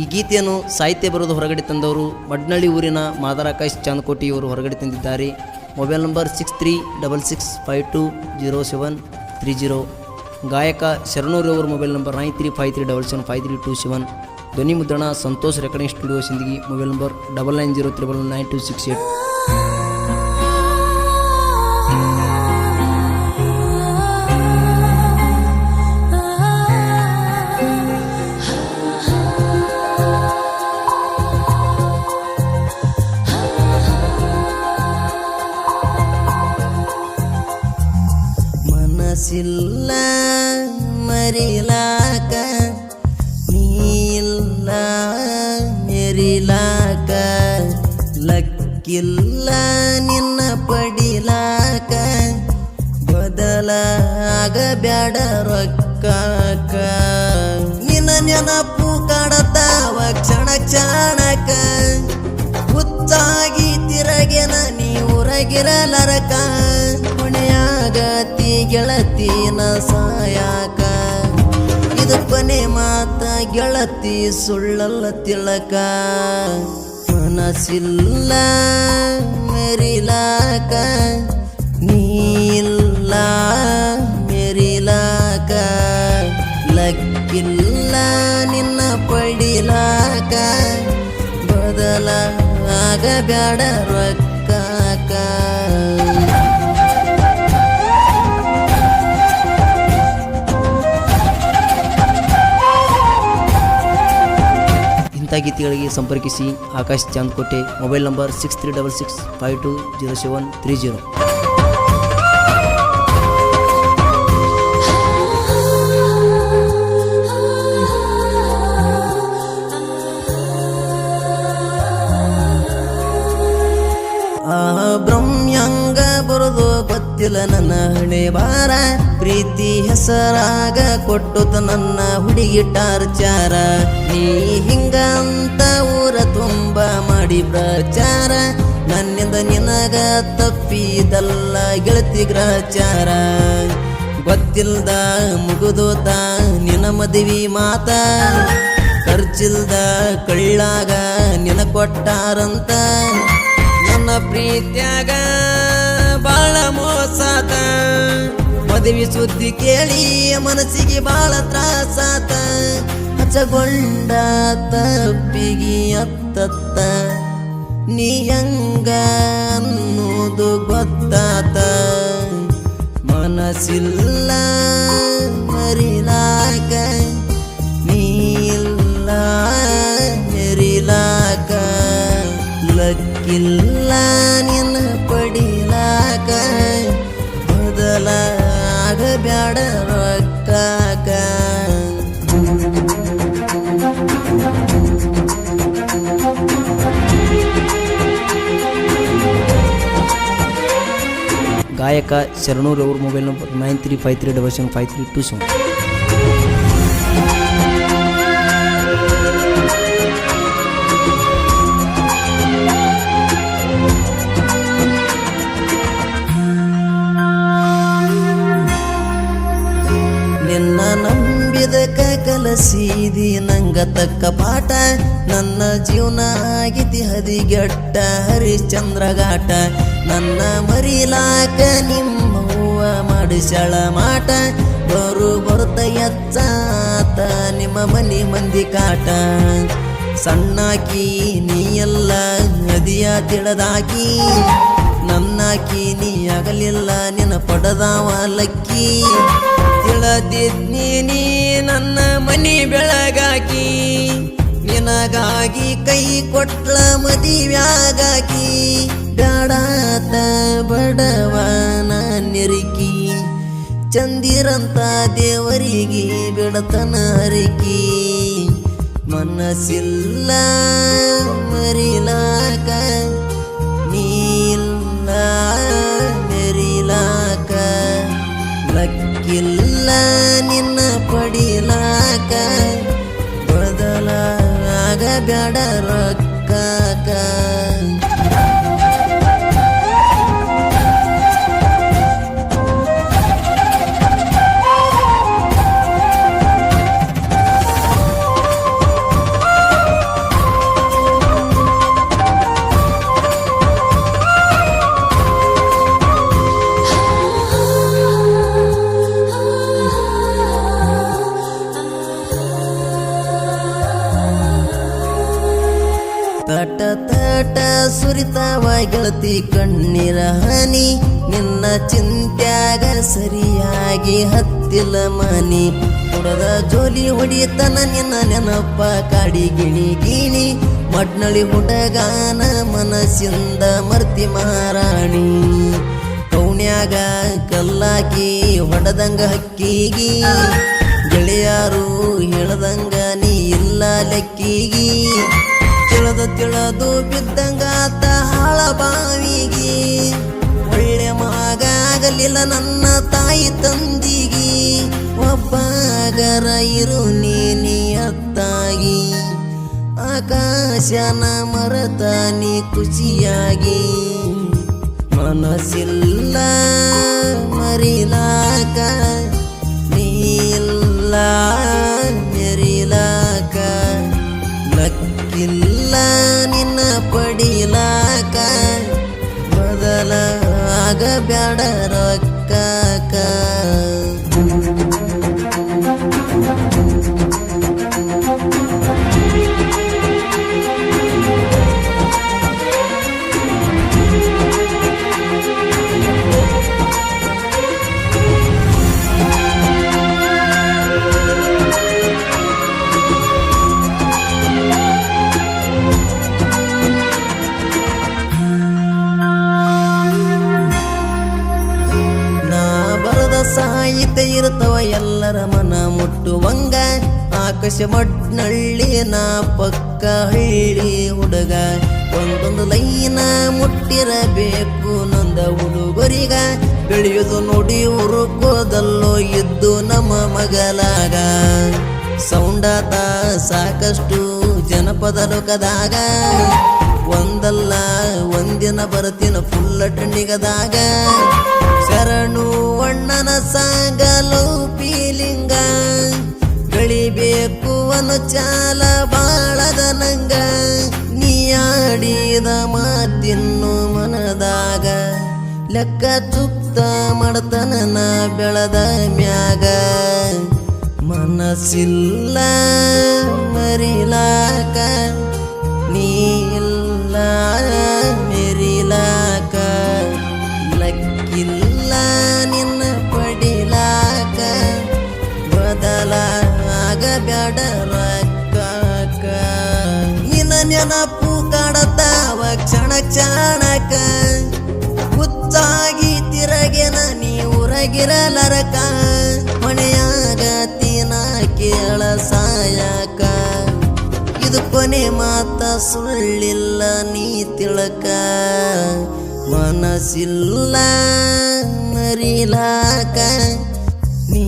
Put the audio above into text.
ಈ ಗೀತೆಯನ್ನು ಸಾಹಿತ್ಯ ಬರೆದು ಹೊರಗಡೆ ತಂದವರು ಮಡ್ನಳ್ಳಿ ಊರಿನ ಮಾದರಾಕಾಶ್ ಚಾಂದಕೋಟಿಯವರು ಹೊರಗಡೆ ತಂದಿದ್ದಾರೆ. Mobile number six three double six five two zero seven three zero ಗಾಯಕ ಶರಣೂರವರ mobile number nine three five three double seven five three two seven ಧ್ವನಿ ಮುದ್ರಣ Santosh recording studio Sindagi, mobile number double nine zero triple nine two six eight ಲಕ್ಕಿಲ್ಲ ನಿನ್ನ ಪಡಿಲಾಕ. ಬ್ಯಾಡ ರೊಕ್ಕಾಕ. ನಿನ್ನ ನೆನಪು ಕಾಡತಾವ ಕ್ಷಣ ಕ್ಷಣಕ. ಹುಚ್ಚಾಗಿ ತಿರಗೆನ ನೀ ಊರಗಿರಲರಕ ಗೆಳತಿ ಗೆಳತಿನ ಸಾಯಾಕ ಇದು ಕೊನೆ ಮಾತ ಗೆಳತಿ ಸುಳ್ಳಲ್ಲ ತಿಳಕ. ಮನಸ್ಸಿಲ್ಲ ಮೆರಿಲಾಕ. ನೀಲ್ಲ ಮೆರಿಲಾಕ. ಲಕ್ಕಿಲ್ಲ ನಿನ್ನ ಪಡಿಲಾಕ. ಬದಲ ಆಗ ಬ್ಯಾಡ ರೊಕ್ಕಾಕ ಇಂಥ ಗೀತೆಗಳಿಗೆ ಸಂಪರ್ಕಿಸಿ Akash Chandkote mobile number six three double six five two zero seven three zero ಪ್ರೀತಿ ಹೆಸರಾಗ ಕೊಟ್ಟುತ ನನ್ನ ಹುಡುಗಿ ಟಾರ್ಚಾರ ನೀ ಹಿಂಗಂತ ಊರ ತುಂಬ ಮಾಡಿ ಪ್ರಚಾರ. ನನ್ನಿಂದ ನಿನಗ ತಪ್ಪಿದಲ್ಲ ಗೆಳತಿ ಗ್ರಹಚಾರ. ಗೊತ್ತಿಲ್ದ ಮುಗುದೋತ ನಿನ ಮದುವೆ ಮಾತ. ಖರ್ಚಿಲ್ದ ಕಳ್ಳಾಗ ನಿನ ಕೊಟ್ಟಾರಂತ. ನನ್ನ ಪ್ರೀತ್ಯಾಗ ಬಾಳ ಮೋಸಾತ ಮದುವೆ ಸುದ್ದಿ ಕೇಳಿ, ಮನಸ್ಸಿಗೆ ಬಾಳ ತ್ರಾಸಾತ ಹಚ್ಚಗೊಂಡ ತಪ್ಪಿಗೆ ಅತ್ತತ್ತ. ನೀ ಹಂಗ ಅನ್ನೋದು ಗೊತ್ತಾತ. ಮನಸ್ಸಿಲ್ಲ ಮರಿಲಾಕ, ನೀಲ್ಲ ಮೆರಿಲಾಕ. ಲಕ್ಕಿಲ್ಲ ಬ್ಯಾಡ ರೊಕ್ಕಾಕ ಗಾಯಕ ಶರಣೂರ್ ಅವ್ರ mobile number nine three five three double seven five three two seven ಕಲಸಿದಿ ನಂಗ ತಕ್ಕ ಪಾಠ, ನನ್ನ ಜೀವನ ಆಗಿತಿ ಹದಿಗೆಟ್ಟ ಹರಿಶ್ಚಂದ್ರಗಾಟ. ನನ್ನ ಮರಿಲಾಕ ನಿಮ್ಮ ಹೂವ ಮಾಡಿಸಳ ಮಾಟ, ಬರು ಬರುತ್ತ ಎಚ್ಚಾತ ನಿಮ್ಮ ಮನಿ ಮಂದಿ ಕಾಟ. ಸಣ್ಣಾಕಿ ನೀ ಎಲ್ಲ ನದಿಯ ತಿಳದಾಕಿ, ನನ್ನಾಕಿ ನೀ ಆಗಲಿಲ್ಲ ನಿನ್ನ ಪಡದಾವ ಲಕ್ಕಿ. ತಿಳದಿದ್ನಿ ನೀ ನನ್ನ ಮನಿ ಬೆಳಗಾಕಿ ನಿನಗಾಗಿ ಕೈ ಕೊಟ್ಲ ಮದಿವ್ಯಾಗಾಕಿ ಬ್ಯಾಡಾತ ಬಡವನ ನಿರಿಕಿ ಚಂದಿರಂತ ದೇವರಿಗೆ ಬಿಡತನ ಹರಿಕಿ ಮನಸ್ಸಿಲ್ಲ ಮರಿಲಾಕ ನೀಲ್ಲ ಮೆರಿಲಾಕ ಲಕ್ಕಿಲ್ಲ ಬದಲಾಗ ಸುರಿತಾವ ಗೆಳತಿ ಕಣ್ಣೀರ ಹನಿ, ನಿನ್ನ ಚಿಂತ್ಯಾಗ ಸರಿಯಾಗಿ ಹತ್ತಿಲ್ಲ ಮನಿ. ಕುಡದ ಜೋಲಿ ಹೊಡಿತನ ನಿನ್ನ ನೆನಪ ಕಾಡಿ ಗಿಣಿ ಗಿಣಿ. ಮಡ್ನಳಿ ಹುಡಗಾನ ಮನಸ್ಸಿಂದ ಮರ್ತಿ ಮಹಾರಾಣಿ. ಕೌಣ್ಯಾಗ ಕಲ್ಲಾಕಿ ಹೊಡೆದಂಗ ಹಕ್ಕಿಗಿ. ಗೆಳೆಯಾರು ಹೇಳದಂಗ ನೀ ಇಲ್ಲ ಲೆಕ್ಕಿಗಿ. ತಿಳದು ತಿಳದು ಬಿದ್ದಂಗಾತ ಹಾಳ ಬಾವಿಗೆ. ಒಳ್ಳೆ ಮಗಾಗಲಿಲ್ಲ ನನ್ನ ತಾಯಿ ತಂದಿಗೆ. ಒಬ್ಬಗರ ಇರು ನೀನಿಯತ್ತಾಗಿ ಆಕಾಶನ ಮರತ ನೀ ಖುಷಿಯಾಗಿ. ಮನಸ್ಸಿಲ್ಲ, ಮರಿಲಾಕ ನೀಲ್ಲ ಮೆರಿಲಾಕ ಲಕ್ಕಿಲ್ಲ ಆಗಬ್ಯಾಡ ರೊಕ್ಕಕ ಆಕಾಶ ಮಡ್ನಳ್ಳಿ ನಾ ಪಕ್ಕ ಹಳ್ಳಿ ಹುಡುಗ. ಒಂದೊಂದು ಲೈನ ಮುಟ್ಟಿರಬೇಕು ನಂದ ಹುಡುಗರಿಗ. ಬೆಳೆಯುವುದು ನೋಡಿ ಹುರುಕೋದಲ್ಲೋ ಇದ್ದು ನಮ್ಮ ಮಗಲಾಗ. ಸೌಂಡಾತ ಸಾಕಷ್ಟು ಜನಪದ ಲೋಕದಾಗ. ಒಂದಲ್ಲ ಒಂದಿನ ಬರತಿನ ಫುಲ್ಲ ಟಂಡಿಗದಾಗ ಶರಣು ಅಣ್ಣನ ಸಾಗಲು ಪೀಲಿಂಗ ಗಳಿಬೇಕು ಚಾಲ ಬಾಳದ ನಂಗ. ನೀ ಆಡಿದ ಮಾತಿನ್ನು ಮನದಾಗ. ಲೆಕ್ಕ ಚುಕ್ತ ಮಾಡತನ ನಾ ಬೆಳದ ಮ್ಯಾಗ. ಮನಸ್ಸಿಲ್ಲ ಮರಿಲಾಕ ನೀ ಇಲ್ಲ. ಊರಗಿರಲರಕ ಹೊಣೆಯಾಗ ತೀನ ಕೇಳ ಸಾಯಕ ಇದು ಕೊನೆ ಮಾತ ಸುಳ್ಳಿಲ್ಲ ನೀ ತಿಳಕ. ಮನಸ್ಸಿಲ್ಲ ಮರಿಲಾಕ ನೀ